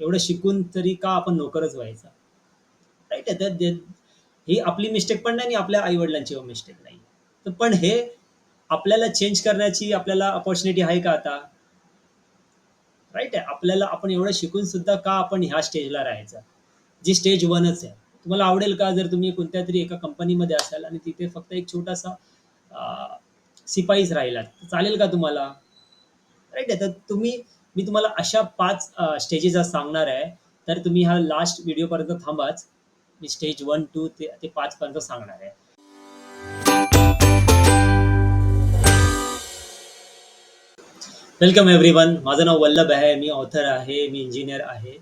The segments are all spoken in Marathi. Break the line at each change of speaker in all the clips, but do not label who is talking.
एवढं शिकून तरी का आपण नोकरच व्हायचा? राईट आहे. तर ही आपली मिस्टेक पण नाही आणि आपल्या आई-वडिलांची मिस्टेक नाही. तर पण हे आपल्याला चेंज करण्याची आपल्याला अपॉर्च्युनिटी आहे का आता? राईट आहे. आपल्याला आपण एवढं शिकून सुद्धा का आपण ह्या स्टेजला राहायचं? जी स्टेज वनच आहे. तुम्हाला आवडेल का जर तुम्ही कोणत्यातरी एका कंपनीमध्ये असाल आणि तिथे फक्त एक छोटासा सिपाहीच राहिलात. चालेल का तुम्हाला? राईट आहे. तर तुम्ही मी तुम्हाला अशा पाच स्टेजेस आज सांगणार आहे. तर तुम्ही हा लास्ट व्हिडिओपर्यंत थांबाच. मी स्टेज 1, 2 ते ते 5 पर्यंत सांगणार आहे. Welcome everyone. माझं नाव वल्लभ आहे. मी ऑथर आहे. मी इंजिनियर आहे.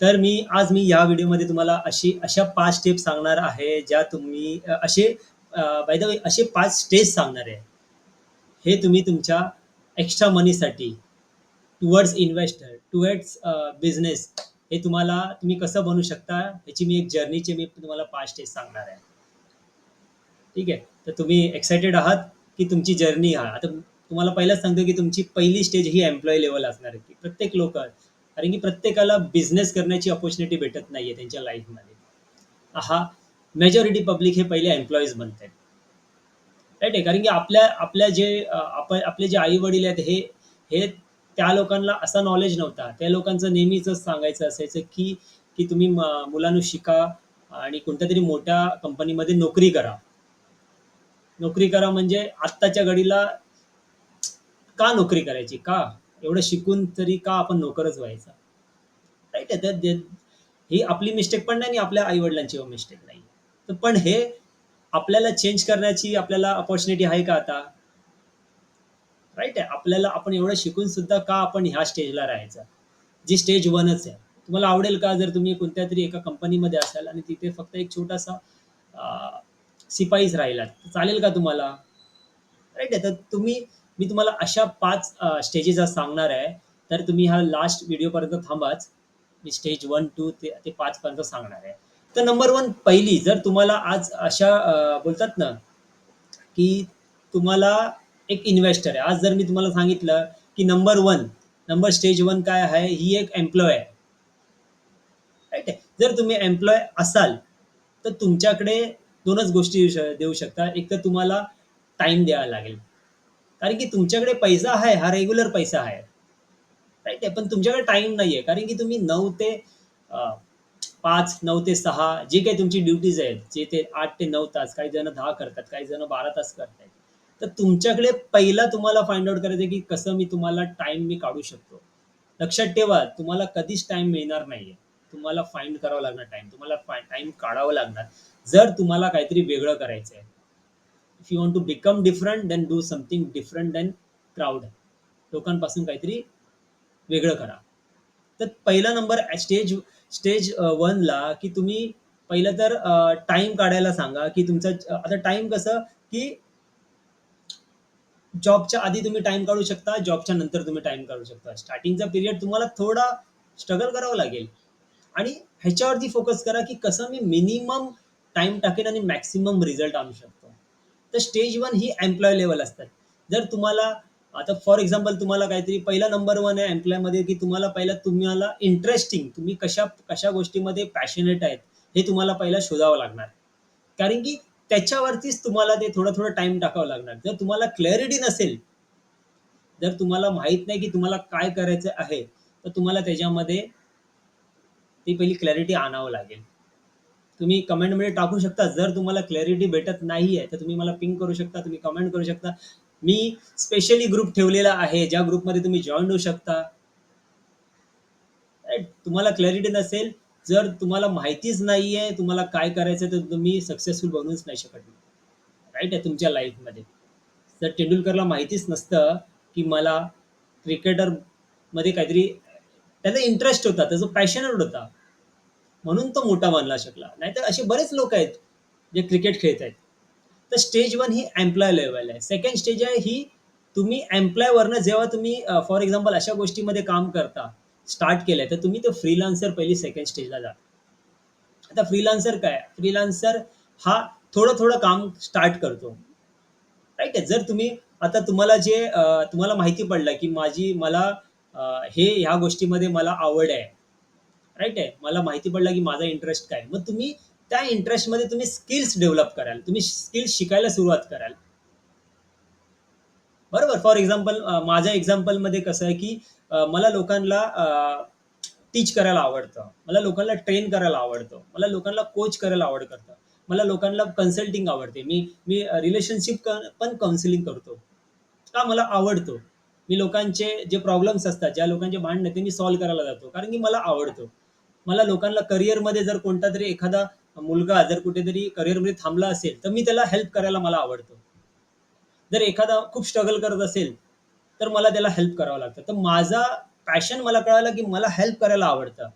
तर मी आज मी या व्हिडिओमध्ये तुम्हाला अशी अशा पाच स्टेप्स सांगणार आहे, ज्या तुम्ही असे बाय द वे असे पाच स्टेज सांगणार आहे. हे तुम्ही तुमच्या एक्स्ट्रा मनीसाठी टुवर्ड्स इन्व्हेस्टर, टुवर्ड्स बिझनेस हे तुम्हाला तुम्ही कसं बनवू शकता, याची मी एक जर्नीचे मी तुम्हाला पाच स्टेज सांगणार आहे. ठीक आहे. तर तुम्ही एक्साइटेड आहात, की तुमची जर्नी हा आता तुम्हाला पहिलाच सांगतो, की तुमची पहिली स्टेज ही एम्प्लॉई लेवल असणार आहे. की प्रत्येक लोक कारण की प्रत्येकाला बिझनेस करण्याची अपॉर्च्युनिटी भेटत नाहीये त्यांच्या लाईफमध्ये. हा मेजॉरिटी पब्लिक हे पहिले एम्प्लॉईज बनतायत. राइट आहे. कारण की आपल्या आपल्या जे आपण आपले जे आई-वडील आहेत हे हे त्या लोकांना असा नॉलेज नव्हता. त्या लोकांचं नेहमीच सांगायचं असायचं, की की तुम्ही मुलांना शिका आणि कोणत्यातरी मोठ्या कंपनीमध्ये नोकरी करा. नोकरी करा म्हणजे आत्ताच्या घडीला का नोकरी करायची? का? एवढं शिकून तरी का आपण नोकरच व्हायचा? राईट आहे. ही आपली मिस्टेक पण नाही आणि आपल्या आई-वडिलांची मिस्टेक नाही. तर पण हे आपल्याला चेंज करण्याची आपल्याला अपॉर्च्युनिटी आहे का आता? राईट आहे. आपल्याला आपण एवढं शिकून सुद्धा का आपण ह्या स्टेजला राहायचं? जी स्टेज वनच आहे. तुम्हाला आवडेल का जर तुम्ही कोणत्यातरी एका कंपनीमध्ये असाल आणि तिथे फक्त एक छोटासा सिपाहीच राहिला चालेल का तुम्हाला? राईट आहे. तर तुम्ही मी तुम्हाला अशा पाच स्टेजेस आज सांगणार आहे. तर तुम्ही हा लास्ट व्हिडिओपर्यंत थांबाच. मी स्टेज 1, 2 ते ते पाचपर्यंत सांगणार आहे. तर नंबर वन पहिली जर तुम्हाला आज अशा बोलतात ना, की तुम्हाला एक इन्व्हेस्टर आहे. आज जर मी तुम्हाला सांगितलं, की number one number stage one काय आहे? ही एक एम्प्लॉय आहे. राईट आहे. जर तुम्ही एम्प्लॉय असाल, तर तुमच्याकडे दोनच गोष्टी देऊ शकता एक तर तुम्हाला टाइम द्यावा लागेल. कारण की तुमच्याकडे पैसा आहे, हा रेग्युलर पैसा आहे. राईट आहे. पण तुमच्याकडे टाईम नाहीये. कारण की तुम्ही नऊ ते पाच नऊ ते सहा जे काही तुमची ड्युटीज आहेत, जे ते आठ ते नऊ तास, काही जण दहा करतात, काही जण 12 तास करतात तर तुमच्याकडे पहिला तुम्हाला फाइंड आउट करायचं आहे, की कसं मी तुम्हाला टाइम मी काढू शकतो. लक्षात ठेवा, तुम्हाला कधीच टाइम मिळणार नाहीये. तुम्हाला फाइंड करावं लागणार टाइम तुम्हाला टाइम काढावा लागणार. जर तुम्हाला काहीतरी वेगळं करायचंय. If you want to become different, then do something different than crowd लोकांपासून काहीतरी वेगळं करा. तर पहिला नंबर स्टेज स्टेज वनला की तुम्ही पहिलं तर टाइम काढायला सांगा, की तुमचा आता टाइम कसं, की जॉबच्या आधी तुम्ही टाइम काढू शकता, जॉबच्या नंतर तुम्ही टाइम काढू शकता. स्टार्टिंगचा पिरियड तुम्हाला थोडा स्ट्रगल करावं लागेल आणि ह्याच्यावरती फोकस करा, की कसं मी मिनिमम टाइम टाकेन आणि मॅक्सिमम रिझल्ट आणू शकतो. तर स्टेज वन ही एम्प्लॉय लेवल असतात. जर तुम्हाला आता फॉर एक्झाम्पल तुम्हाला काहीतरी पहिला नंबर वन आहे एम्प्लॉयमध्ये की तुम्हाला पहिला तुम्हाला इंटरेस्टिंग तुम्ही कशा कशा गोष्टीमध्ये पॅशनेट आहेत, हे तुम्हाला पहिला शोधावं लागणार. कारण की त्याच्यावरतीच तुम्हाला ते थोडं-थोडं टाइम टाकावं लागणार. जर तुम्हाला क्लॅरिटी नसेल जर तुम्हाला माहीत नाही, की तुम्हाला काय करायचं आहे, तर तुम्हाला त्याच्यामध्ये ती पहिली क्लॅरिटी आणावं लागेल. तुम्ही कमेंटमध्ये टाकू शकता. जर तुम्हाला क्लॅरिटी भेटत नाही आहे तर तुम्ही मला पिंक करू शकता. तुम्ही कमेंट करू शकता. मी स्पेशली ग्रुप ठेवलेला आहे, ज्या ग्रुपमध्ये तुम्ही जॉईन होऊ शकता. तुम्हाला क्लॅरिटी नसेल, जर तुम्हाला माहितीच नाहीये, तुम्हाला काय करायचंय, तर तुम्ही सक्सेसफुल बनूच नाही शकत. राईट आहे तुमच्या लाईफमध्ये. जर तेंडुलकरला माहितीच नसतं, की मला क्रिकेटरमध्ये काहीतरी त्याचा इंटरेस्ट होता, त्याचा पॅशनेट होता. म्हणून तो मोठा बनला शकला. नाहीतर असे बरेच लोक आहेत, जे क्रिकेट खेळत आहेत तर स्टेज वन ही एम्प्लॉय लेवल आहे. सेकंड स्टेज आहे ही तुम्ही एम्प्लॉयवरनं जेव्हा तुम्ही फॉर एक्झाम्पल अशा गोष्टीमध्ये काम करता, स्टार्ट केलंय, तर तुम्ही तो फ्रीलान्सर पहिली सेकंड स्टेजला जा. आता फ्रीलान्सर काय? फ्रीलान्सर हा थोडं-थोडं काम स्टार्ट करतो. राईट आहे. जर तुम्ही आता तुम्हाला जे तुम्हाला माहिती पडलं, की माझी मला हे ह्या गोष्टीमध्ये मला आवड आहे. राईट आहे. मला माहिती पडलं की माझा इंटरेस्ट काय आहे. मग तुम्ही त्या इंटरेस्टमध्ये तुम्ही स्किल्स डेव्हलप कराल. तुम्ही स्किल्स शिकायला सुरुवात कराल. बरोबर. फॉर एक्झाम्पल माझ्या एक्झाम्पलमध्ये कसं आहे की मला लोकांना टीच करायला आवडतं. मला लोकांना ट्रेन करायला आवडतं. मला लोकांना कोच करायला आवड करतं. मला लोकांना कन्सल्टिंग आवडते. मी मी रिलेशनशिप पण काउन्सिलिंग करतो. का मला आवडतो. मी लोकांचे जे प्रॉब्लेम्स असतात, ज्या लोकांचे भांडणं ते मी सॉल्व्ह करायला जातो. कारण की मला आवडतो मला लोकांना करिअरमध्ये जर कोणता तरी एखादा मुलगा जर कुठेतरी करिअरमध्ये थांबला असेल, तर मी त्याला हेल्प करायला मला आवडतो जर एखादा खूप स्ट्रगल करत असेल, तर मला त्याला हेल्प करावं लागतं. तर माझा पॅशन मला कळालं की मला हेल्प करायला आवडतं.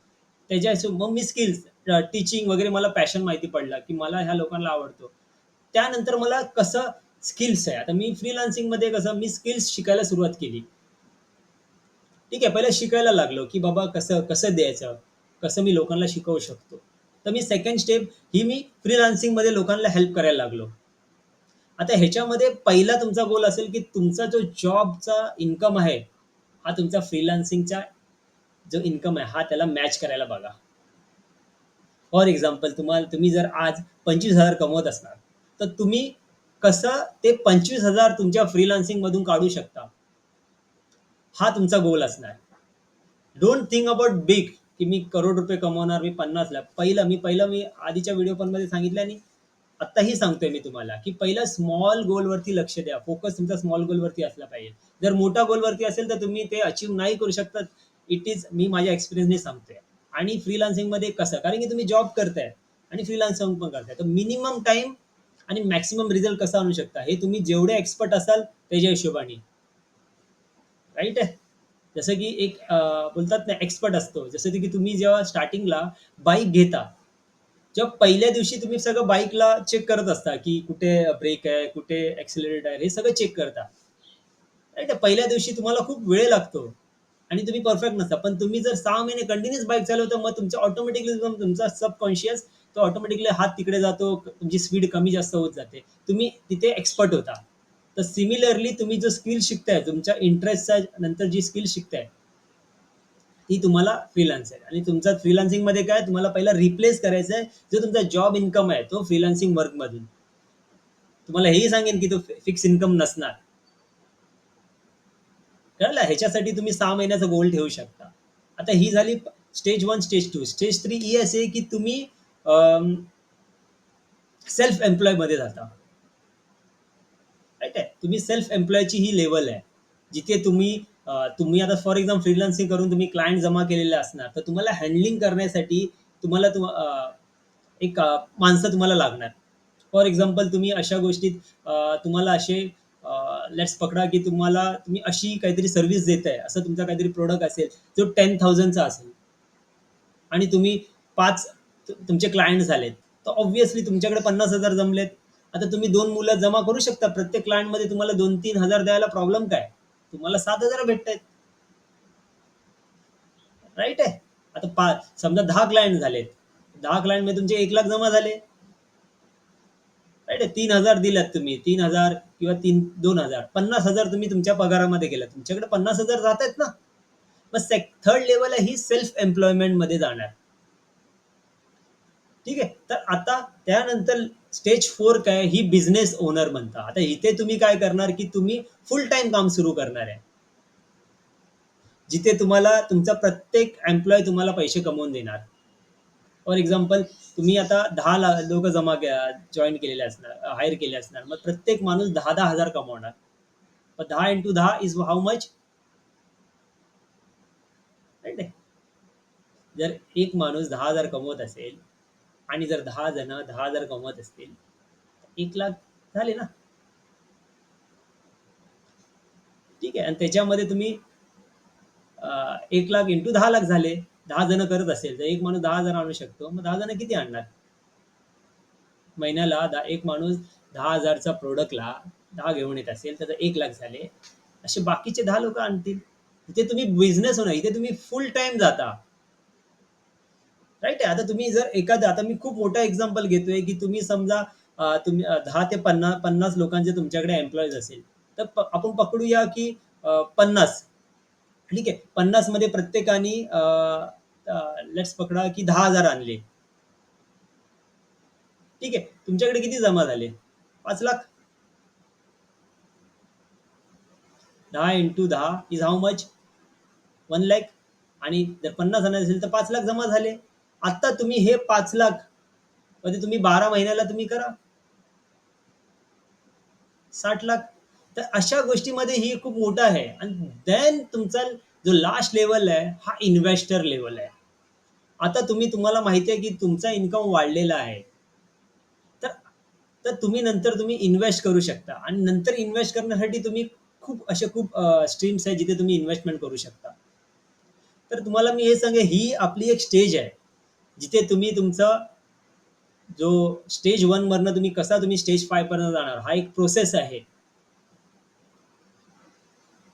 त्याच्या हिशोब मग मी स्किल्स टीचिंग वगैरे मला पॅशन माहिती पडला की मला ह्या लोकांना आवडतो. त्यानंतर मला कसं स्किल्स आहे. आता मी फ्रीलान्सिंगमध्ये कसं मी स्किल्स शिकायला सुरुवात केली. ठीक आहे. पहिले शिकायला लागलो, की बाबा कसं कसं द्यायचं? कसं मी लोकांना शिकवू शकतो? तर मी सेकंड स्टेप ही मी फ्रीलान्सिंगमध्ये लोकांना हेल्प करायला लागलो. आता ह्याच्यामध्ये पहिला तुमचा गोल असेल, की तुमचा जो जॉबचा इन्कम आहे, हा तुमचा फ्रीलान्सिंगचा जो इन्कम आहे, हा त्याला मॅच करायला बघा. फॉर एक्झाम्पल तुम्हाला तुम्ही जर आज 25,000 कमवत असणार, तर तुम्ही कसं ते 25,000 तुमच्या फ्रीलान्सिंगमधून काढू शकता? हा तुमचा गोल असणार. डोंट थिंक अबाउट बिग, की मी करोड रुपये कमवणार, मी 50 लाख. पहिलं मी पहिलं मी आधीच्या व्हिडिओमध्ये सांगितलं आणि आत्ताही सांगतोय मी तुम्हाला, की पहिलं स्मॉल गोलवरती लक्ष द्या. फोकस तुमचा स्मॉल गोलवरती असला पाहिजे. जर मोठा गोलवरती असेल, तर तुम्ही ते अचीव्ह नाही करू शकतात इट इज मी माझ्या एक्सपिरियन्सने सांगतोय. आणि फ्रीलान्सिंगमध्ये कसं? कारण की तुम्ही जॉब करताय आणि फ्रीलान्सिंग पण करताय. तर मिनिमम टाईम आणि मॅक्सिमम रिझल्ट कसा आणू शकता? हे तुम्ही जेवढे एक्सपर्ट असाल त्याच्या हिशोबाने. राईट आहे. जसं की एक बोलतात ना एक्सपर्ट असतो. जसं की तुम्ही जेव्हा स्टार्टिंगला बाईक घेता, जेव्हा पहिल्या दिवशी तुम्ही सगळं बाईकला चेक करत असता, की कुठे ब्रेक आहे, कुठे ऍक्सिलरेट आहे, हे सगळं चेक करता. राईट पहिल्या दिवशी तुम्हाला खूप वेळ लागतो आणि तुम्ही परफेक्ट नसता. पण तुम्ही जर सहा महिने कंटिन्युअस बाईक चालवता, मग तुमचं ऑटोमॅटिकली तुमचा सबकॉन्शियस तो ऑटोमॅटिकली हात तिकडे जातो, तुमची स्पीड कमी-जास्त होत जाते. तुम्ही तिथे एक्सपर्ट होता. तर सिमिलरली तुम्ही जो स्किल शिकताय, तुमच्या इंटरेस्टचा नंतर जी स्किल शिकताय ही तुम्हाला फ्रीलान्स आहे आणि तुमचा फ्रीलान्सिंगमध्ये काय तुम्हाला पहिला रिप्लेस करायचा आहे, जो तुमचा जॉब इन्कम आहे, तो फ्रीलान्सिंग वर्कमधून. तुम्हाला हेही सांगेन, की तो फिक्स इन्कम नसणार. कळलं? ह्याच्यासाठी तुम्ही सहा महिन्याचा गोल ठेवू शकता. आता ही झाली stage one stage two stage three ही असे की तुम्ही सेल्फ सेल्फ एम्प्लॉयमध्ये जाता. राईट आहे. तुम्ही सेल्फ एम्प्लॉयची ही लेवल आहे. जिथे तुम्ही अ, तुम्ही आता फॉर एक्झाम्पल फ्रीलान्सिंग करून तुम्ही क्लायंट जमा केलेले असणार, तर तुम्हाला हँडलिंग करण्यासाठी तुम्हाला तुम अ, एक अ, माणसं तुम्हाला लागणार. फॉर एक्झाम्पल तुम्ही अशा गोष्टीत अ, तुम्हाला असे अ, लेट्स पकडा, की तुम्हाला तुम्ही अशी काहीतरी सर्व्हिस देताय, असं तुमचा काहीतरी प्रॉडक्ट असेल, जो 10,000 चा असेल. आणि तुम्ही 5 तुमचे क्लायंट झालेत. तर ऑब्व्हियसली तुमच्याकडे 50,000 जमलेत. आता तुम्ही 2 मुलं जमा करू शकता. प्रत्येक क्लायंटमध्ये तुम्हाला दोन तीन हजार द्यायला प्रॉब्लेम काय? तुम्हाला 7,000 भेटतायत. राईट आहे. आता पाच समजा दहा क्लायंट झालेत. दहा क्लायंटमध्ये तुमचे एक लाख जमा झाले. राईट आहे. तीन हजार दिल्यात तुम्ही. तीन हजार किंवा 3 2,000 50,000 तुम्ही तुमच्या पगारामध्ये गेला तुमच्याकडे 50,000 जातायत ना. मग सेक थर्ड लेवल आहे ही सेल्फ एम्प्लॉयमेंटमध्ये जाणार. ठीक आहे. तर आता त्यानंतर स्टेज फोर काय? ही बिझनेस ओनर बनता. आता इथे तुम्ही काय करणार, की तुम्ही फुल टाइम काम सुरू करणार आहे. जिथे तुम्हाला तुमचा प्रत्येक एम्प्लॉयी तुम्हाला पैसे कमवून देणार. फॉर एक्झाम्पल तुम्ही आता दहा लोक जमा जॉईन केलेले असणार, हायर केले असणार. मग प्रत्येक माणूस दहा दहा हजार कमवणार. मग 10 इंटू दहा इज हाऊ मच? जर एक माणूस दहा हजार कमवत असेल आणि जर दहा जण दहा हजार कमवत असतील, एक लाख झाले ना. ठीक आहे. आणि त्याच्यामध्ये तुम्ही एक लाख इंटू 10,00,000 झाले. दहा जण करत असेल, तर एक माणूस दहा हजार आणू शकतो. मग दहा जण किती आणणार? महिन्याला दहा एक माणूस दहा हजारचा प्रोडक्टला दहा घेऊन येत असेल, तर एक लाख झाले. असे बाकीचे दहा लोक आणतील. इथे तुम्ही बिझनेस होणार. इथे तुम्ही फुल टाइम जाता. राईट आहे. आता तुम्ही जर एखादं आता मी खूप मोठा एक्झाम्पल घेतोय, की तुम्ही समजा तुम्ही दहा ते पन्ना 50 लोकांचे तुमच्याकडे एम्प्लॉईज असेल. तर आपण पकडूया, की पन्नास. ठीक आहे. 50 मध्ये प्रत्येकाने लेट्स पकडा की दहा हजार आणले. ठीक आहे? तुमच्याकडे किती जमा झाले? पाच लाख. दहा इंटू दहा is how much one lakh आणि जर पन्नास जण असेल तर पाच लाख जमा झाले. आता तुम्ही हे पाच लाख म्हणजे तुम्ही बारा महिन्याला तुम्ही करा. साठ लाख. तर अशा गोष्टीमध्ये ही खूप मोठा आहे. आणि देन तुमचा जो लास्ट लेवल आहे हा इन्व्हेस्टर लेवल आहे. आता तुम्ही तुम्हाला माहिती आहे की तुमचा इन्कम वाढलेला आहे. तर तर तुम्ही नंतर तुम्ही इन्व्हेस्ट करू शकता. आणि नंतर इन्व्हेस्ट करण्यासाठी तुम्ही खूप असे खूप स्ट्रीम्स आहेत जिथे तुम्ही इन्व्हेस्टमेंट करू शकता. तर तुम्हाला मी हे सांगे ही आपली एक स्टेज आहे. जिथे तुम्ही तुमचा जो स्टेज वन वरनं तुम्ही कसा तुम्ही स्टेज फाय पर्यंत जाणार हा एक प्रोसेस आहे.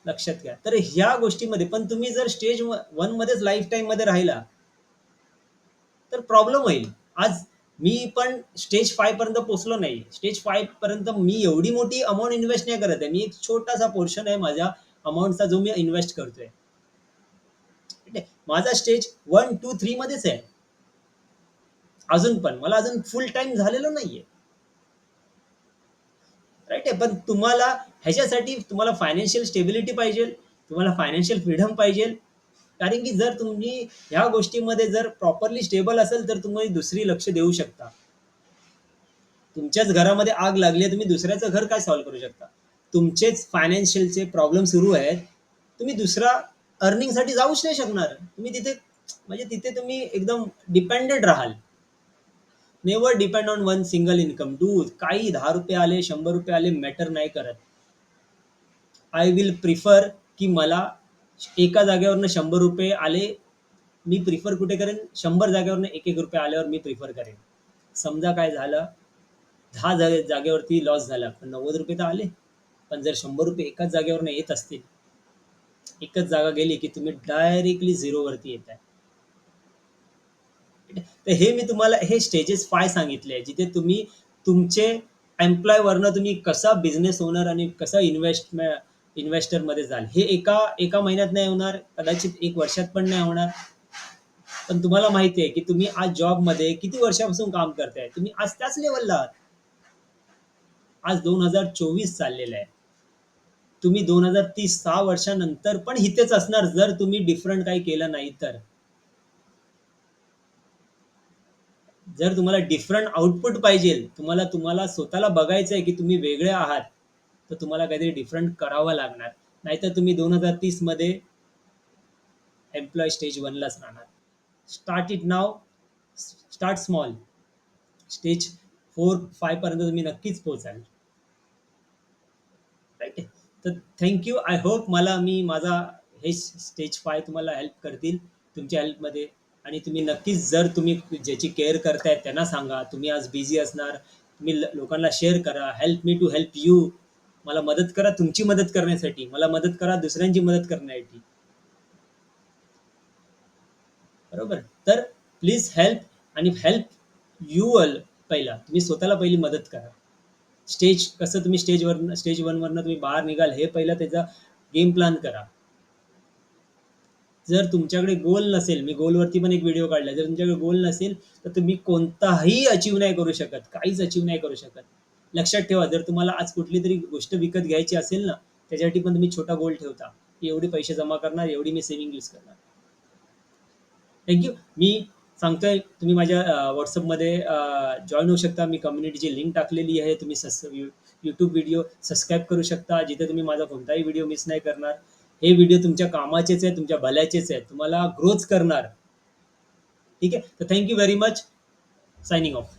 लक्षात घ्या. तर ह्या गोष्टीमध्ये पण तुम्ही जर स्टेज वन मध्येच लाईफ टाईममध्ये राहिला तर प्रॉब्लेम होईल. आज मी पण स्टेज फाय पर्यंत पोहोचलो नाही. स्टेज फाय पर्यंत मी एवढी मोठी अमाऊंट इन्व्हेस्ट नाही करत आहे. मी एक छोटासा पोर्शन आहे माझ्या अमाऊंटचा जो मी इन्व्हेस्ट करतोय. ठीक आहे? माझा स्टेज वन टू थ्री मध्येच आहे. अजून पण. मला अजून फुल टाइम झालेलं नाहीये. राईट आहे? पण तुम्हाला ह्याच्यासाठी तुम्हाला फायनान्शियल स्टेबिलिटी पाहिजे तुम्हाला फायनान्शियल फ्रीडम पाहिजे. कारण की जर तुम्ही ह्या गोष्टीमध्ये जर प्रॉपरली स्टेबल असेल तर तुम्ही दुसरी लक्ष देऊ शकता. तुमच्याच घरामध्ये आग लागली आहे तुम्ही दुसऱ्याचं घर काय सॉल्व्ह करू शकता? तुमचेच फायनान्शियलचे प्रॉब्लेम सुरू आहेत. तुम्ही दुसरा अर्निंगसाठी जाऊच नाही शकणार. तुम्ही तिथे म्हणजे तिथे तुम्ही एकदम डिपेंडेंट राहाल. Never depend on one single income does काही दहा रुपये आले शंभर रुपये आले मॅटर नाही करत. आय विल प्रिफर की मला एका जागेवरनं शंभर रुपये आले मी प्रिफर कुठे करेन? शंभर जागेवरनं एक एक रुपये आल्यावर मी प्रिफर करेन. समजा काय झालं दहा जागे जागेवरती लॉस झाला. पण नव्वद रुपये तर आले. पण जर शंभर रुपये एकाच जागेवरनं येत असतील एकच जागा गेली की तुम्ही डायरेक्टली झिरोवरती येत आहे तर हे मी तुम्हाला हे स्टेजेस फाय सांगितले जिथे तुम्ही तुमचे एम्प्लॉय वरनं तुम्ही कसा बिझनेस ओनर आणि कसा इन्व्हेस्ट इन्व्हेस्टरमध्ये जाल. हे एका एका महिन्यात नाही होणार कदाचित एक वर्षात पण नाही होणार. पण तुम्हाला माहिती आहे की तुम्ही आज जॉबमध्ये किती वर्षापासून काम करताय? तुम्ही आज त्याच लेवलला आहात. आज दोन हजार चोवीस चाललेलं आहे. तुम्ही दोन हजार तीस सहा वर्षानंतर पण इथेच असणार जर तुम्ही डिफरंट काही केलं नाही तर. जर तुम्हाला डिफरंट आउटपुट पाहिजे तुम्हाला तुम्हाला स्वतःला बघायचं आहे की तुम्ही वेगळे आहात तर तुम्हाला काहीतरी डिफरंट करावं लागणार. नाहीतर तुम्ही दोन हजार तीसमध्ये एम्प्लॉय स्टेज वनलाच राहणार. Start it now start small stage four फायपर्यंत तुम्ही नक्कीच पोहोचाल. राईट तर थँक्यू आय होप मला मी माझा हे स्टेज फाय तुम्हाला हेल्प करतील तुमच्या हेल्पमध्ये आणि तुम्ही नक्कीच जर तुम्ही ज्याची केअर करताय त्यांना सांगा तुम्ही आज बिझी असणार तुम्ही लोकांना शेअर करा help me to help you मला मदत करा तुमची मदत करण्यासाठी मला मदत करा दुसऱ्यांची मदत करण्यासाठी. बरोबर? तर प्लीज हेल्प आणि हेल्प यू अल पहिला. तुम्ही स्वतःला पहिली मदत करा. स्टेज कसं तुम्ही स्टेजवर स्टेज वरनं तुम्ही बाहेर निघाल हे पहिला त्याचा गेम प्लॅन करा. जर तुमच्याकडे गोल नसेल मी गोलवरती पण एक व्हिडिओ काढला जर तुमच्याकडे गोल नसेल तर तुम्ही कोणताही अचीव नाही करू शकत काहीच अचीव नाही करू शकत. लक्षात ठेवा जर तुम्हाला आज कुठली तरी गोष्ट विकत घ्यायची असेल ना त्याच्यासाठी पण तुम्ही छोटा गोल ठेवता की एवढे पैसे जमा करणार एवढी मी सेव्हिंग यूज करणार. थँक्यू मी सांगतोय तुम्ही माझ्या व्हॉट्सअपमध्ये जॉईन होऊ शकता. मी कम्युनिटीची लिंक टाकलेली आहे. तुम्ही सस यूट्यूब व्हिडिओ सबस्क्राईब करू शकता. जिथे तुम्ही माझा कोणताही व्हिडिओ मिस नाही करणार. हे व्हिडिओ तुमच्या कामाचेच आहे तुमच्या भल्याचेच आहे तुम्हाला ग्रोथ करणार. ठीक आहे? तर thank you very much signing off